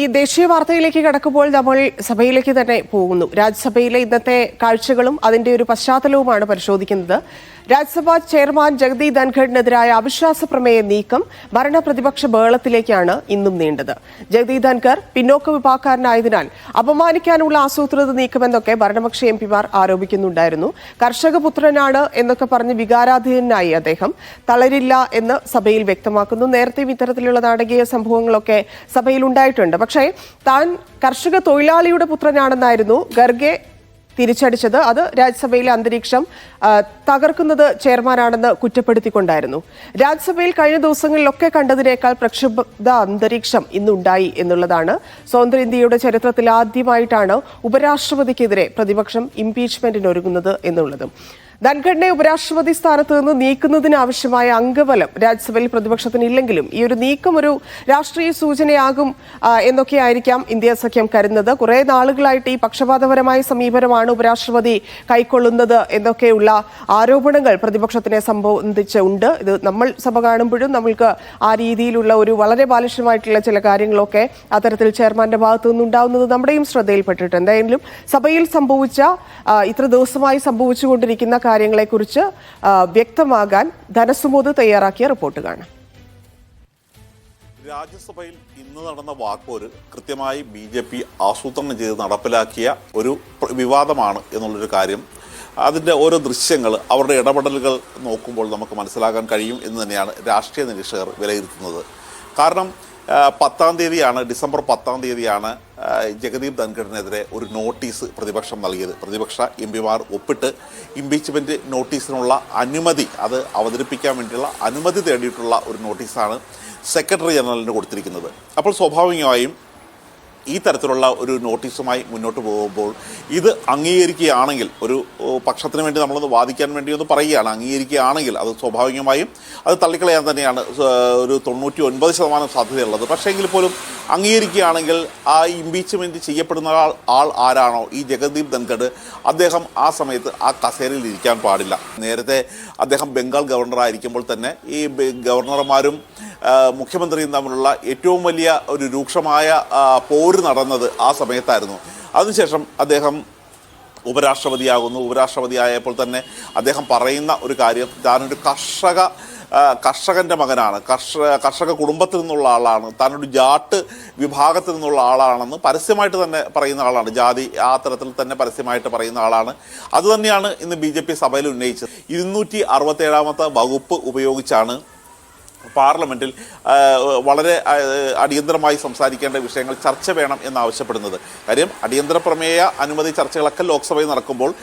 ഈ ദേശീയ വാർത്തയിലേക്ക് കടക്കുമ്പോൾ നമ്മൾ സഭയിലേക്ക് തന്നെ പോകുന്നു. രാജ്യസഭയിലെ ഇന്നത്തെ കാഴ്ചകളും അതിന്റെ ഒരു പശ്ചാത്തലവുമാണ് പരിശോധിക്കുന്നത്. രാജ്യസഭാ ചെയർമാൻ ജഗദീ ധൻഖഡിനെതിരായ അവിശ്വാസ പ്രമേയ നീക്കം ഭരണപ്രതിപക്ഷ ബഹളത്തിലേക്കാണ് ഇന്നും നീണ്ടത്. ജഗദീ ധൻഖർ പിന്നോക്ക വിഭാഗക്കാരനായതിനാൽ അപമാനിക്കാനുള്ള ആസൂത്രിത നീക്കമെന്നൊക്കെ ഭരണപക്ഷ എം പിമാർ ആരോപിക്കുന്നുണ്ടായിരുന്നു. കർഷകപുത്രനാണ് എന്നൊക്കെ പറഞ്ഞ് വികാരാധീനനായി അദ്ദേഹം. തളരില്ല എന്ന് സഭയിൽ വ്യക്തമാക്കുന്നു. നേരത്തെയും ഇത്തരത്തിലുള്ള നാടകീയ സംഭവങ്ങളൊക്കെ സഭയിൽ ഉണ്ടായിട്ടുണ്ട്. പക്ഷേ താൻ കർഷക തൊഴിലാളിയുടെ പുത്രനാണെന്നായിരുന്നു ഗർഗെ തിരിച്ചടിച്ചത്. അത് രാജ്യസഭയിലെ അന്തരീക്ഷം തകർക്കുന്നത് ചെയർമാനാണെന്ന് കുറ്റപ്പെടുത്തിക്കൊണ്ടായിരുന്നു. രാജ്യസഭയിൽ കഴിഞ്ഞ ദിവസങ്ങളിലൊക്കെ കണ്ടതിനേക്കാൾ പ്രക്ഷുബ്ധ അന്തരീക്ഷം ഇന്നുണ്ടായി എന്നുള്ളതാണ്. സ്വതന്ത്ര ഇന്ത്യയുടെ ചരിത്രത്തിൽ ആദ്യമായിട്ടാണ് ഉപരാഷ്ട്രപതിക്കെതിരെ പ്രതിപക്ഷം ഇംപീച്ച്മെന്റിനൊരുങ്ങുന്നത് എന്നുള്ളതും. ധൻഖഡിനെ ഉപരാഷ്ട്രപതി സ്ഥാനത്ത് നിന്ന് നീക്കുന്നതിനാവശ്യമായ അംഗബലം രാജ്യസഭയിൽ പ്രതിപക്ഷത്തിന് ഇല്ലെങ്കിലും ഈ ഒരു നീക്കം ഒരു രാഷ്ട്രീയ സൂചനയാകും എന്നൊക്കെയായിരിക്കാം ഇന്ത്യ സഖ്യം കരുതുന്നത്. കുറെ നാളുകളായിട്ട് ഈ പക്ഷപാതപരമായ സമീപനമാണ് ഉപരാഷ്ട്രപതി കൈക്കൊള്ളുന്നത് എന്നൊക്കെയുള്ള ആരോപണങ്ങൾ പ്രതിപക്ഷത്തിനെ സംബന്ധിച്ച് ഉണ്ട്. ഇത് നമ്മൾ സഭ കാണുമ്പോഴും നമ്മൾക്ക് ആ രീതിയിലുള്ള ഒരു വളരെ ബാലിഷ്യമായിട്ടുള്ള ചില കാര്യങ്ങളൊക്കെ അത്തരത്തിൽ ചെയർമാന്റെ ഭാഗത്തു നിന്നുണ്ടാവുന്നത് നമ്മുടെയും ശ്രദ്ധയിൽപ്പെട്ടിട്ടുണ്ട്. എന്തായാലും സഭയിൽ സംഭവിച്ച ഇത്ര ദിവസമായി സംഭവിച്ചുകൊണ്ടിരിക്കുന്ന കാര്യങ്ങളെക്കുറിച്ച് വ്യക്തമാകാൻ ധനസുമോദ് തയ്യാറാക്കിയ റിപ്പോർട്ട് കാണാം. രാജ്യസഭയിൽ ഇന്ന് നടന്ന വാക്കോര് കൃത്യമായി ബി ജെ പി ആസൂത്രണം ചെയ്ത് നടപ്പിലാക്കിയ ഒരു വിവാദമാണ് എന്നുള്ളൊരു കാര്യം. അതിന്റെ ഓരോ ദൃശ്യങ്ങൾ അവരുടെ ഇടപെടലുകൾ നോക്കുമ്പോൾ നമുക്ക് മനസ്സിലാക്കാൻ കഴിയും എന്ന് തന്നെയാണ് രാഷ്ട്രീയ നിരീക്ഷകർ വിലയിരുത്തുന്നത്. കാരണം പത്താം തീയതിയാണ് ഡിസംബർ പത്താം തീയതിയാണ് ജഗദീപ് ധൻഖഡിനെതിരെ ഒരു നോട്ടീസ് പ്രതിപക്ഷം നൽകിയത്. പ്രതിപക്ഷ എം പിമാർ ഒപ്പിട്ട് ഇംപീച്ച്മെന്റ് നോട്ടീസിനുള്ള അനുമതി അത് അവതരിപ്പിക്കാൻ വേണ്ടിയുള്ള അനുമതി തേടിയിട്ടുള്ള ഒരു നോട്ടീസാണ് സെക്രട്ടറി ജനറലിന് കൊടുത്തിരിക്കുന്നത്. അപ്പോൾ സ്വാഭാവികമായും ഈ തരത്തിലുള്ള ഒരു നോട്ടീസുമായി മുന്നോട്ട് പോകുമ്പോൾ ഇത് അംഗീകരിക്കുകയാണെങ്കിൽ ഒരു പക്ഷത്തിന് വേണ്ടി നമ്മളൊന്ന് വാദിക്കാൻ വേണ്ടി ഒന്ന് പറയുകയാണ്. അംഗീകരിക്കുകയാണെങ്കിൽ അത് സ്വാഭാവികമായും അത് തള്ളിക്കളയാൻ തന്നെയാണ് ഒരു തൊണ്ണൂറ്റി ഒൻപത് ശതമാനം സാധ്യതയുള്ളത്. പക്ഷേങ്കിൽ പോലും അംഗീകരിക്കുകയാണെങ്കിൽ ആ ഇംപീച്ച്മെന്റ് ചെയ്യപ്പെടുന്ന ആൾ ആൾ ആരാണോ? ഈ ജഗദീപ് ധൻഖഡ് അദ്ദേഹം ആ സമയത്ത് ആ കസേരയിൽ ഇരിക്കാൻ പാടില്ല. നേരത്തെ അദ്ദേഹം ബംഗാൾ ഗവർണറായിരിക്കുമ്പോൾ തന്നെ ഈ ഗവർണർമാരും മുഖ്യമന്ത്രിയും തമ്മിലുള്ള ഏറ്റവും വലിയ ഒരു രൂക്ഷമായ പോര് നടന്നത് ആ സമയത്തായിരുന്നു. അതിനുശേഷം അദ്ദേഹം ഉപരാഷ്ട്രപതിയാകുന്നു. ഉപരാഷ്ട്രപതിയായപ്പോൾ തന്നെ അദ്ദേഹം പറയുന്ന ഒരു കാര്യം താനൊരു കർഷക കർഷകന്റെ മകനാണ്. കർഷക കർഷക കുടുംബത്തിൽ നിന്നുള്ള ആളാണ്. താനൊരു ജാട്ട് വിഭാഗത്തിൽ നിന്നുള്ള ആളാണെന്ന് പരസ്യമായിട്ട് തന്നെ പറയുന്ന ആളാണ്. ജാതി ആ തരത്തിൽ തന്നെ പരസ്യമായിട്ട് പറയുന്ന ആളാണ്. അതുതന്നെയാണ് ഇന്ന് ബി ജെ പി സഭയിൽ ഉന്നയിച്ചത്. ഇരുന്നൂറ്റി അറുപത്തേഴാമത്തെ വകുപ്പ് ഉപയോഗിച്ചാണ് പാർലമെന്റിൽ വളരെ അടിയന്തരമായി സംസാരിക്കേണ്ട വിഷയങ്ങൾ ചർച്ച വേണം എന്നാവശ്യപ്പെടുന്നത്. കാര്യം അടിയന്തര പ്രമേയ അനുമതി ചർച്ചകളൊക്കെ ലോക്സഭയിൽ നടക്കുമ്പോൾ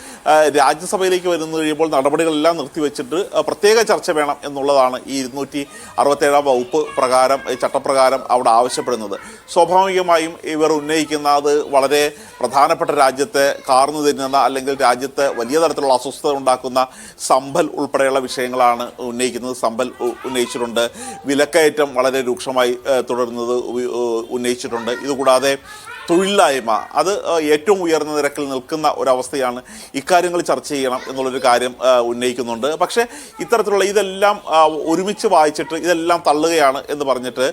രാജ്യസഭയിലേക്ക് വരുന്നു കഴിയുമ്പോൾ നടപടികളെല്ലാം നിർത്തിവെച്ചിട്ട് പ്രത്യേക ചർച്ച വേണം എന്നുള്ളതാണ് ഈ ഇരുന്നൂറ്റി അറുപത്തേഴാം വകുപ്പ് പ്രകാരം ചട്ടപ്രകാരം അവിടെ ആവശ്യപ്പെടുന്നത്. സ്വാഭാവികമായും ഇവർ ഉന്നയിക്കുന്നത് വളരെ പ്രധാനപ്പെട്ട രാജ്യത്തെ കാർന്നു തരുന്ന അല്ലെങ്കിൽ രാജ്യത്തെ വലിയ തരത്തിലുള്ള അസ്വസ്ഥത ഉണ്ടാക്കുന്ന സമ്പൽ ഉൾപ്പെടെയുള്ള വിഷയങ്ങളാണ് ഉന്നയിക്കുന്നത്. സമ്പൽ ഉന്നയിച്ചിട്ടുണ്ട്. വിലക്കയറ്റം വളരെ രൂക്ഷമായി തുടരുന്നത് ഉന്നയിച്ചിട്ടുണ്ട്. ഇതുകൂടാതെ തൊഴിലില്ലായ്മ. അത് ഏറ്റവും ഉയർന്ന നിരക്കിൽ നിൽക്കുന്ന ഒരവസ്ഥയാണ് ഇക്കാര്യങ്ങൾ ചർച്ച ചെയ്യണം എന്നുള്ളൊരു കാര്യം ഉന്നയിക്കുന്നുണ്ട്. പക്ഷേ ഇത്തരത്തിലുള്ള ഇതെല്ലാം ഒരുമിച്ച് വായിച്ചിട്ട് ഇതെല്ലാം തള്ളുകയാണ് എന്ന് പറഞ്ഞിട്ട്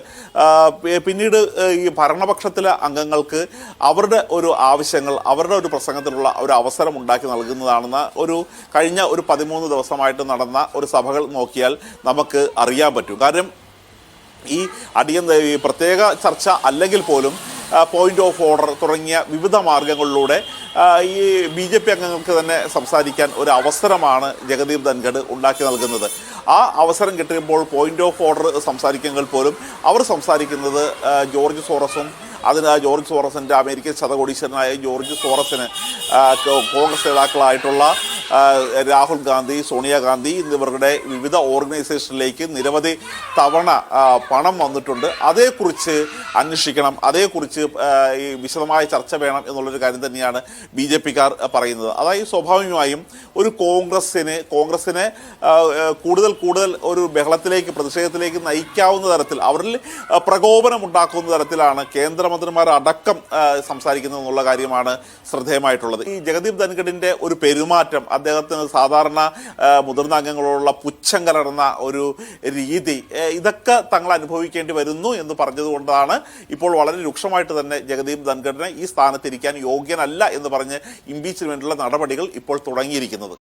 പിന്നീട് ഈ ഭരണപക്ഷത്തിലെ അംഗങ്ങൾക്ക് അവരുടെ ഒരു ആവശ്യങ്ങൾ അവരുടെ ഒരു പ്രസംഗത്തിലുള്ള ഒരു അവസരം ഉണ്ടാക്കി നൽകുന്നതാണെന്ന ഒരു കഴിഞ്ഞ ഒരു പതിമൂന്ന് ദിവസമായിട്ട് നടന്ന ഒരു സഭകൾ നോക്കിയാൽ നമുക്ക് അറിയാൻ പറ്റും. കാരണം ഈ അടിയന്ത പ്രത്യേക ചർച്ച അല്ലെങ്കിൽ പോലും പോയിന്റ് ഓഫ് ഓർഡർ തുടങ്ങിയ വിവിധ മാർഗങ്ങളിലൂടെ ഈ ബി ജെ പി അംഗങ്ങൾക്ക് തന്നെ സംസാരിക്കാൻ ഒരു അവസരമാണ് ജഗദീപ് ധൻഖഡ് ഉണ്ടാക്കി നൽകുന്നത്. ആ അവസരം കിട്ടുമ്പോൾ പോയിന്റ് ഓഫ് ഓർഡർ സംസാരിക്കുമെങ്കിൽ പോലും അവർ സംസാരിക്കുന്നത് ജോർജ് സോറസും അതിന് ജോർജ് സോറസിന്റെ അമേരിക്കൻ ശതകോടീശ്വരനായ ജോർജ് സോറസിന് കോൺഗ്രസ് നേതാക്കളായിട്ടുള്ള രാഹുൽ ഗാന്ധി സോണിയാഗാന്ധി എന്നിവരുടെ വിവിധ ഓർഗനൈസേഷനിലേക്ക് നിരവധി തവണ പണം വന്നിട്ടുണ്ട്. അതേക്കുറിച്ച് അന്വേഷിക്കണം. അതേക്കുറിച്ച് ഈ വിശദമായ ചർച്ച വേണം എന്നുള്ളൊരു കാര്യം തന്നെയാണ് ബി ജെ പിക്കാർ പറയുന്നത്. അതായത് സ്വാഭാവികമായും ഒരു കോൺഗ്രസ്സിന് കോൺഗ്രസ്സിനെ കൂടുതൽ കൂടുതൽ ഒരു ബഹളത്തിലേക്ക് പ്രതിഷേധത്തിലേക്ക് നയിക്കാവുന്ന തരത്തിൽ അവരിൽ പ്രകോപനം ഉണ്ടാക്കുന്ന തരത്തിലാണ് കേന്ദ്രമന്ത്രിമാർ അടക്കം സംസാരിക്കുന്നത് എന്നുള്ള കാര്യമാണ് ശ്രദ്ധേയമായിട്ടുള്ളത്. ഈ ജഗദീപ് ധൻഖഡിന്റെ ഒരു പെരുമാറ്റം അദ്ദേഹത്തിന് സാധാരണ മുതിർന്ന അംഗങ്ങളോടുള്ള പുച്ഛം കലർന്ന ഒരു രീതി. ഇതൊക്കെ തങ്ങൾ അനുഭവിക്കേണ്ടി വരുന്നു എന്ന് പറഞ്ഞതുകൊണ്ടാണ് ഇപ്പോൾ വളരെ രൂക്ഷമായിട്ട് തന്നെ ജഗദീപ് ധൻഖഡിനെ ഈ സ്ഥാനത്തിരിക്കാൻ യോഗ്യനല്ല എന്ന് പറഞ്ഞ് ഇംപീച്ച്മെന്റുള്ള നടപടികൾ ഇപ്പോൾ തുടങ്ങിയിരിക്കുന്നത്.